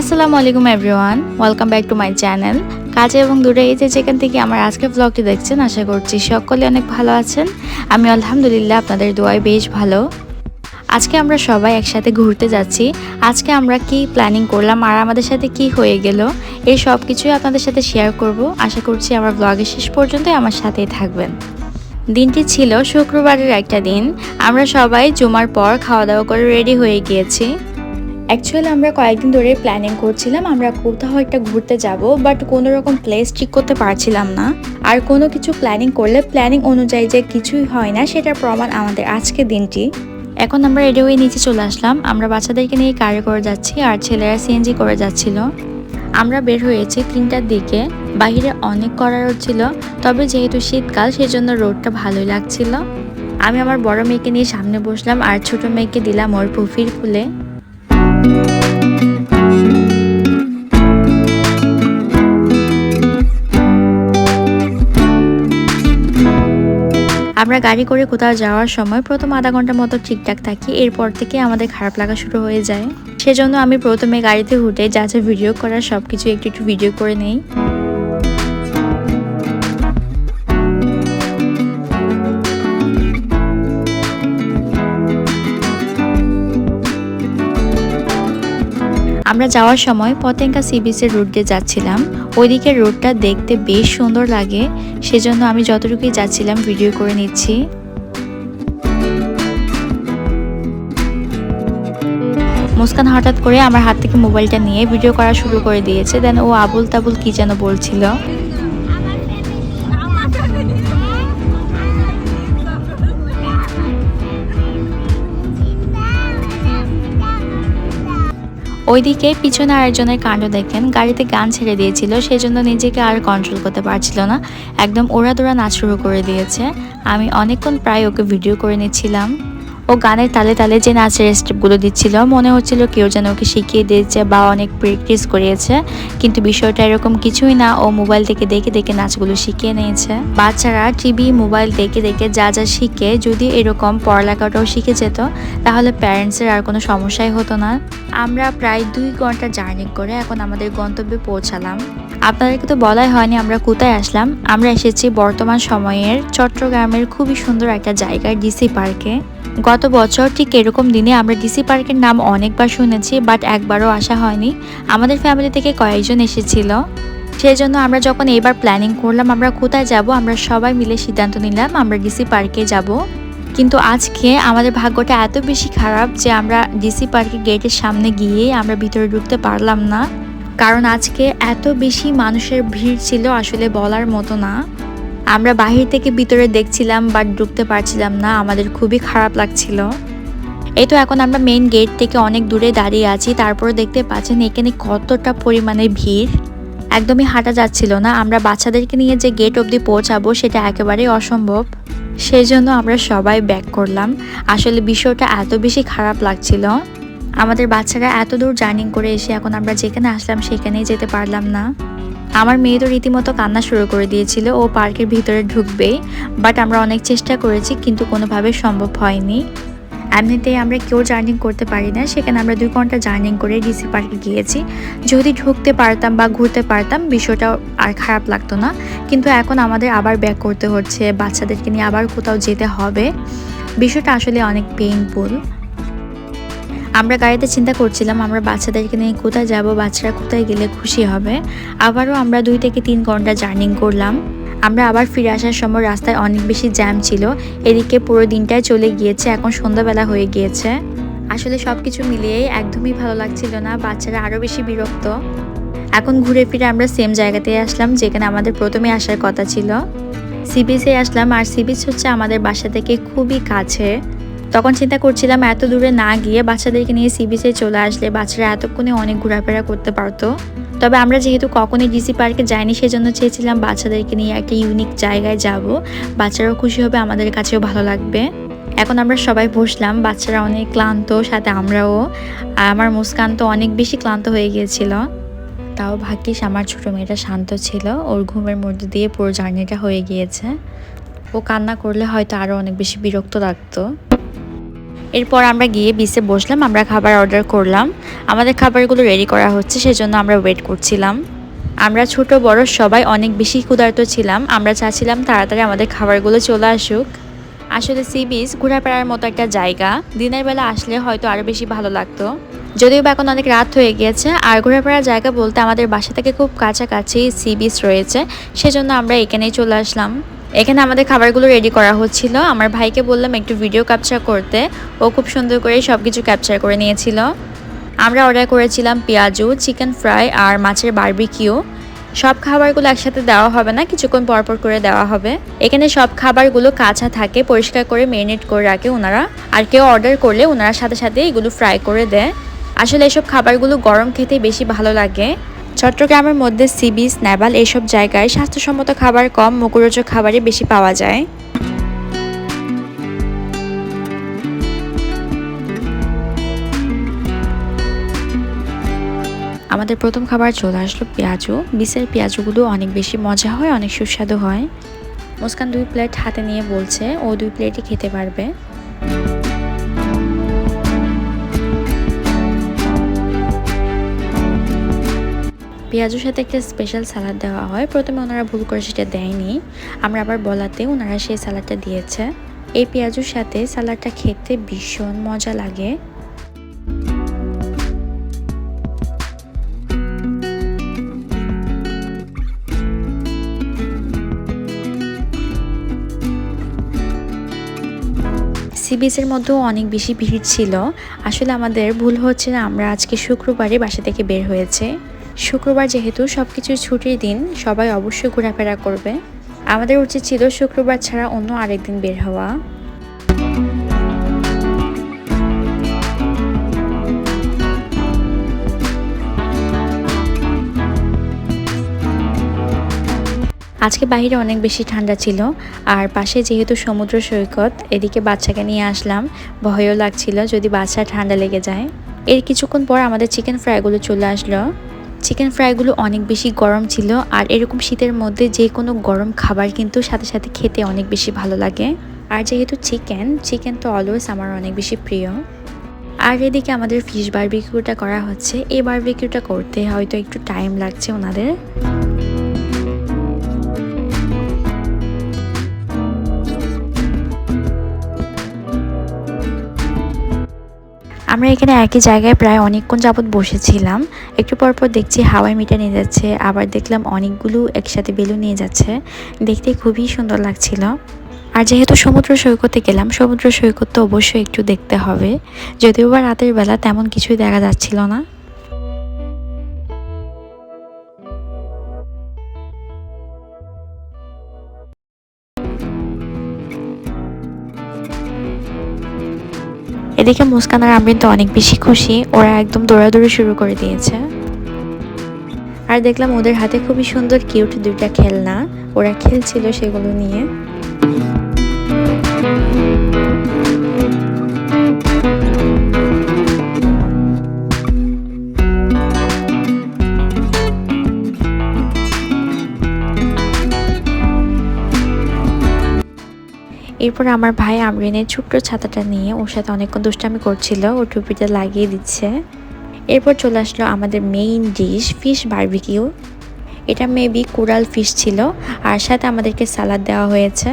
আসসালামু আলাইকুম everyone, welcome back to my channel. কাজে এবং দূরে এই যে যেখান থেকে আমার আজকের ব্লগটি দেখছেন, আশা করছি সকলে অনেক ভালো আছেন। আমি আলহামদুলিল্লাহ আপনাদের দোয়ায় বেশ ভালো। আজকে আমরা সবাই একসাথে ঘুরতে যাচ্ছি। আজকে আমরা কি প্ল্যানিং করলাম আর আমাদের সাথে কি হয়ে গেল, এই সব কিছুই আপনাদের সাথে শেয়ার করব। আশা করছি আমার ব্লগের শেষ পর্যন্ত আমার সাথেই থাকবেন। দিনটি ছিল শুক্রবারের একটা দিন। আমরা সবাই জুমার পর খাওয়া দাওয়া করে রেডি হয়ে গিয়েছি। অ্যাকচুয়ালি আমরা কয়েকদিন ধরে প্ল্যানিং করছিলাম, আমরা কোথাও একটা ঘুরতে যাব বাট কোনো রকম প্লেস ঠিক করতে পারছিলাম না। আর কোনো কিছু প্ল্যানিং করলে প্ল্যানিং অনুযায়ী যে কিছুই হয় না, সেটার প্রমাণ আমাদের আজকে দিনটি। এখন আমরা রেডি হয়ে নিচে চলে আসলাম। আমরা বাচ্চাদেরকে নিয়ে কারে করে যাচ্ছি, আর ছেলেরা সিএনজি করে যাচ্ছিল। আমরা বের হয়েছি তিনটার দিকে। বাহিরে অনেক কড়া রোদ ছিল, তবে যেহেতু শীতকাল, সেজন্য রোডটা ভালোই লাগছিল। আমি আমার বড় মেয়েকে নিয়ে সামনে বসলাম, আর ছোট মেয়েকে দিলাম ওর পুফির খুলে আমরা গাড়ি করে কোথাও যাওয়ার সময় প্রথম আধা ঘণ্টার মতো ঠিকঠাক থাকি, এরপর থেকে আমাদের খারাপ লাগা শুরু হয়ে যায়। সেজন্য আমি প্রথমে গাড়িতে উঠে যা যা ভিডিও করার সব কিছু একটু একটু ভিডিও করে নেই। আমরা যাওয়ার সময় পতেঙ্গা সি বিচের রুট দিয়ে যাচ্ছিলাম। ওইদিকের রোডটা দেখতে বেশ সুন্দর লাগে, সেজন্য আমি যতটুকুই যাচ্ছিলাম ভিডিও করে নিচ্ছি। মুস্কান হঠাৎ করে আমার হাত থেকে মোবাইলটা নিয়ে ভিডিও করা শুরু করে দিয়েছে। দেন ও আবুল তাবুল কি যেন বলছিল। ওইদিকে পিছনে আরেকজনের কাণ্ড দেখেন। গাড়িতে গান ছেড়ে দিয়েছিল, সেজন্য নিজেকে আর কন্ট্রোল করতে পারছিল না। একদম ওরা দোড়া নাচ শুরু করে দিয়েছে। আমি অনেকক্ষণ প্রায় ওকে ভিডিও করে নিচ্ছিলাম। ও গানের তালে তালে যে নাচের স্টেপগুলো দিচ্ছিল, মনে হচ্ছিল কেউ যেন ওকে শিখিয়ে দিয়েছে বা অনেক প্র্যাকটিস করিয়েছে। কিন্তু বিষয়টা এরকম কিছুই না, ও মোবাইল থেকে দেখে দেখে নাচগুলো শিখিয়ে নিয়েছে। বাচ্চারা টিভি মোবাইল দেখে দেখে যা যা শিখে, যদি এরকম পড়ালেখাটাও শিখে যেত, তাহলে প্যারেন্টসের আর কোনো সমস্যাই হতো না। আমরা প্রায় দুই ঘণ্টা জার্নি করে এখন আমাদের গন্তব্যে পৌঁছালাম। আপনাদেরকে তো বলাই হয়নি আমরা কোথায় আসলাম। আমরা এসেছি বর্তমান সময়ের চট্টগ্রামের খুবই সুন্দর একটা জায়গায় ডিসি পার্কে গত বছর ঠিক এরকম দিনে আমরা ডিসি পার্কের নাম অনেকবার শুনেছি বাট একবারও আসা হয়নি। আমাদের ফ্যামিলি থেকে কয়েকজন এসেছিল। সেই জন্য আমরা যখন এবার প্ল্যানিং করলাম, আমরা কোথায় যাব, আমরা সবাই মিলে সিদ্ধান্ত নিলাম আমরা ডিসি পার্কে যাব। কিন্তু আজকে আমাদের ভাগ্যটা এত বেশি খারাপ যে আমরা ডিসি পার্কের গেটের সামনে গিয়ে আমরা ভিতরে ঢুকতে পারলাম না। কারণ আজকে এত বেশি মানুষের ভিড় ছিল, আসলে বলার মতো না। আমরা বাহির থেকে ভিতরে দেখছিলাম বাট ঢুকতে পারছিলাম না। আমাদের খুবই খারাপ লাগছিল। এই তো এখন আমরা মেইন গেট থেকে অনেক দূরে দাঁড়িয়ে আছি। তারপরে দেখতে পাচ্ছেন, এখানে কতটা পরিমাণে ভিড়। একদমই হাঁটা যাচ্ছিল না। আমরা বাচ্চাদেরকে নিয়ে যে গেট অবধি পৌঁছাবো, সেটা একেবারেই অসম্ভব। সেই জন্য আমরা সবাই ব্যাক করলাম। আসলে বিষয়টা এত বেশি খারাপ লাগছিল। আমাদের বাচ্চারা এত দূর জার্নি করে এসে এখন আমরা যেখানে আসলাম সেখানেই যেতে পারলাম না। আমার মেয়ে তো রীতিমতো কান্না শুরু করে দিয়েছিল, ও পার্কের ভিতরে ঢুকবে বাট আমরা অনেক চেষ্টা করেছি, কিন্তু কোনোভাবে সম্ভব হয়নি। এমনিতেই আমরা কেউ জার্নিং করতে পারি না, সেখানে আমরা দুই ঘণ্টা জার্নিং করে ডিসি পার্কে গিয়েছি। যদি ঢুকতে পারতাম বা ঘুরতে পারতাম, বিষয়টা আর খারাপ লাগতো না। কিন্তু এখন আমাদের আবার ব্যাক করতে হচ্ছে, বাচ্চাদেরকে নিয়ে আবার কোথাও যেতে হবে। বিষয়টা আসলে অনেক পেইনফুল আমরা গাড়িতে চিন্তা করছিলাম আমরা বাচ্চাদেরকে নিয়ে কোথায় যাব, বাচ্চারা কোথায় গেলে খুশি হবে। আবারও আমরা দুই থেকে তিন ঘণ্টা জার্নিং করলাম। আমরা আবার ফিরে আসার সময় রাস্তায় অনেক বেশি জ্যাম ছিল। এদিকে পুরো দিনটাই চলে গিয়েছে, এখন সন্ধ্যাবেলা হয়ে গিয়েছে। আসলে সব কিছু মিলিয়েই একদমই ভালো লাগছিল না, বাচ্চারা আরও বেশি বিরক্ত। এখন ঘুরে ফিরে আমরা সেম জায়গাতে আসলাম, যেখানে আমাদের প্রথমে আসার কথা ছিল। সিবিসে আসলাম, আর সিবিচ হচ্ছে আমাদের বাসা থেকে খুবই কাছে। তখন চিন্তা করছিলাম এত দূরে না গিয়ে বাচ্চাদেরকে নিয়ে সি বিচে চলে আসলে বাচ্চারা এতক্ষণে অনেক ঘোরাফেরা করতে পারতো। তবে আমরা যেহেতু কখনই ডিসি পার্কে যাইনি, সেজন্য চেয়েছিলাম বাচ্চাদেরকে নিয়ে একটা ইউনিক জায়গায় যাব। বাচ্চারাও খুশি হবে, আমাদের কাছেও ভালো লাগবে। এখন আমরা সবাই বসলাম, বাচ্চারা অনেক ক্লান্ত, সাথে আমরাও। আর আমার মুস্কান তো অনেক বেশি ক্লান্ত হয়ে গিয়েছিল। তাও ভাগ্যিস আমার ছোটো মেয়েটা শান্ত ছিল, ওর ঘুমের মধ্যে দিয়ে পুরো জার্নিটা হয়ে গিয়েছে। ও কান্না করলে হয়তো আরও অনেক বেশি বিরক্ত লাগতো। এরপর আমরা গিয়ে বিসে বসলাম, আমরা খাবার অর্ডার করলাম। আমাদের খাবারগুলো রেডি করা হচ্ছে, সেজন্য আমরা ওয়েট করছিলাম। আমরা ছোট, বড় সবাই অনেক বেশি ক্ষুধার্ত ছিলাম, আমরা চাচ্ছিলাম তাড়াতাড়ি আমাদের খাবারগুলো চলে আসুক। আসলে সি বিচ ঘোরাফেরার মতো একটা জায়গা, দিনের বেলা আসলে হয়তো আরও বেশি ভালো লাগতো। যদিও বা এখন অনেক রাত হয়ে গিয়েছে, আর ঘোরাফেরার জায়গা বলতে আমাদের বাসা থেকে খুব কাছাকাছি সি বিচ রয়েছে, সেজন্য আমরা এখানেই চলে আসলাম। এখানে আমাদের খাবারগুলো রেডি করা হচ্ছিল। আমার ভাইকে বললাম একটু ভিডিও ক্যাপচার করতে। ও খুব সুন্দর করে সব কিছু ক্যাপচার করে নিয়েছিল। আমরা অর্ডার করেছিলাম পেঁয়াজু চিকেন ফ্রাই আর মাছের বারবিকিউ সব খাবারগুলো একসাথে দেওয়া হবে না, কিছুক্ষণ পরপর করে দেওয়া হবে। এখানে সব খাবারগুলো কাঁচা থাকে, পরিষ্কার করে মেরিনেট করে রাখে ওনারা। আর কেউ অর্ডার করলে ওনারা সাথে সাথে এগুলো ফ্রাই করে দেয়। আসলে এসব খাবারগুলো গরম খেতে বেশি ভালো লাগে। চট্টগ্রামের মধ্যে সি বিচ নেভাল এইসব জায়গায় স্বাস্থ্যসম্মত খাবার কম, মুখরোচক খাবারই বেশি পাওয়া যায়। আমাদের প্রথম খাবার চলে আসলো পেঁয়াজু। বিচের পেঁয়াজুগুলো অনেক বেশি মজা হয়, অনেক সুস্বাদু হয়। মুস্কান দুই প্লেট হাতে নিয়ে বলছে, ও দুই প্লেটই খেতে পারবে। পেঁয়াজুর সাথে একটা স্পেশাল সালাদ দেওয়া হয়। প্রথমে ওনারা ভুল করে সেটা দেয়নি। আমরা আবার বলাতে ওনারা সেই সালাদটা দিয়েছে। এই পেঁয়াজুর সাথে সালাদটা খেতে ভীষণ মজা লাগে। সি বিচের মধ্যেও অনেক বেশি ভিড় ছিল। আসলে আমাদের ভুল হচ্ছে না, আমরা আজকে শুক্রবারে বাসা থেকে বের হয়েছে। শুক্রবার যেহেতু সব কিছু ছুটির দিন, সবাই অবশ্যই ঘোরাফেরা করবে। আমাদের উচিত ছিল শুক্রবার ছাড়া অন্য আরেকদিন বের হওয়া। আজকে বাইরে অনেক বেশি ঠান্ডা ছিল, আর পাশে যেহেতু সমুদ্র সৈকত, এদিকে বাচ্চাকে নিয়ে আসলাম। ভয়ও লাগছিল যদি বাচ্চা ঠান্ডা লেগে যায়। এর কিছুক্ষণ পর আমাদের চিকেন ফ্রাইগুলো চলে আসলো। চিকেন ফ্রাইগুলো অনেক বেশি গরম ছিল আর এরকম শীতের মধ্যে যে কোনো গরম খাবার কিন্তু সাথে সাথে খেতে অনেক বেশি ভালো লাগে। আর যেহেতু চিকেন চিকেন তো অলওয়েজ আমার অনেক বেশি প্রিয়। আর এদিকে আমাদের ফিশ বারবিকিউটা করা হচ্ছে। এই বারবিকিউটা করতে হয়তো একটু টাইম লাগছে ওনাদের। আমরা এখানে একই জায়গায় প্রায় অনেকক্ষণ যাবৎ বসেছিলাম। একটু পর পর দেখছি হাওয়াই মিটা নিয়ে যাচ্ছে, আবার দেখলাম অনেকগুলো একসাথে বেলুন নিয়ে যাচ্ছে। দেখতে খুবই সুন্দর লাগছিল। আর যেহেতু সমুদ্র সৈকতে গেলাম, সমুদ্র সৈকত তো অবশ্যই একটু দেখতে হবে। যদিও বা রাতের বেলা তেমন কিছুই দেখা যাচ্ছিল না। এদিকে মুস্কান আর আমিন তো অনেক বেশি খুশি, ওরা একদম দৌড়াদৌড়ি শুরু করে দিয়েছে। আর দেখলাম ওদের হাতে খুবই সুন্দর, কিউট দুইটা খেলনা, ওরা খেলছিল সেগুলো নিয়ে। এরপর আমার ভাই আমরিনের ছোট্ট ছাতাটা নিয়ে ওর সাথে অনেকক্ষণ দুষ্টামি করছিল, ও টুপিটা লাগিয়ে দিচ্ছে। এরপর চলে আসলো আমাদের মেইন ডিশ ফিশ বার্বিকিউ এটা মেবি কুড়াল ফিশ ছিল, আর সাথে আমাদেরকে সালাদ দেওয়া হয়েছে।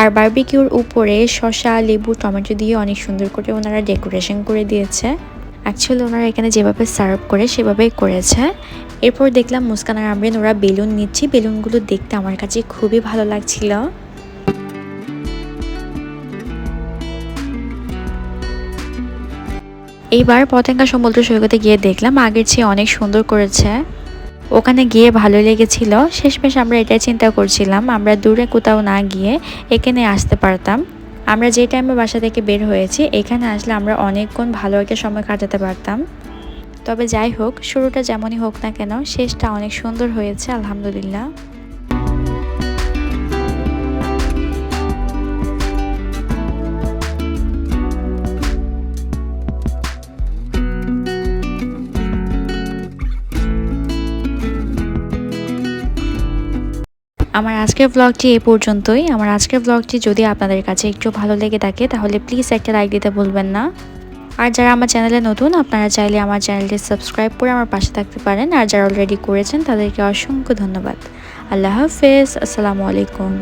আর বারবিকিউর উপরে শসা, লেবু, টমেটো দিয়ে অনেক সুন্দর করে ওনারা ডেকোরেশন করে দিয়েছে। অ্যাকচুয়ালি ওনারা এখানে যেভাবে সার্ভ করে, সেভাবেই করেছে। এরপর দেখলাম মুস্কান আর আমরিন, ওরা বেলুন নিচ্ছি। বেলুনগুলো দেখতে আমার কাছে খুবই ভালো লাগছিল। এইবার পতেঙ্গা সমুদ্র সৈকতে গিয়ে দেখলাম আগের চেয়ে অনেক সুন্দর করেছে। ওখানে গিয়ে ভালো লেগেছিল। শেষমেশ আমরা এটাই চিন্তা করছিলাম, আমরা দূরে কোথাও না গিয়ে এখানে আসতে পারতাম। আমরা যে টাইমে বাসা থেকে বের হয়েছি, এখানে আসলে আমরা অনেকক্ষণ ভালো একটা সময় কাটাতে পারতাম। তবে যাই হোক, শুরুটা যেমনই হোক না কেন, শেষটা অনেক সুন্দর হয়েছে, আলহামদুলিল্লাহ। আমার আজকের ব্লগটি এই পর্যন্তই। আমার আজকের ব্লগটি যদি আপনাদের কাছে একটু ভালো লেগে থাকে, তাহলে প্লিজ একটা লাইক দিতে ভুলবেন না। আর যারা আমার চ্যানেলে নতুন, আপনারা চাইলে আমার চ্যানেলটি সাবস্ক্রাইব করে আমার পাশে থাকতে পারেন। আর যারা অলরেডি করেছেন, তাদেরকে অসংখ্য ধন্যবাদ। আল্লাহ হাফেজ, আসসালামু আলাইকুম।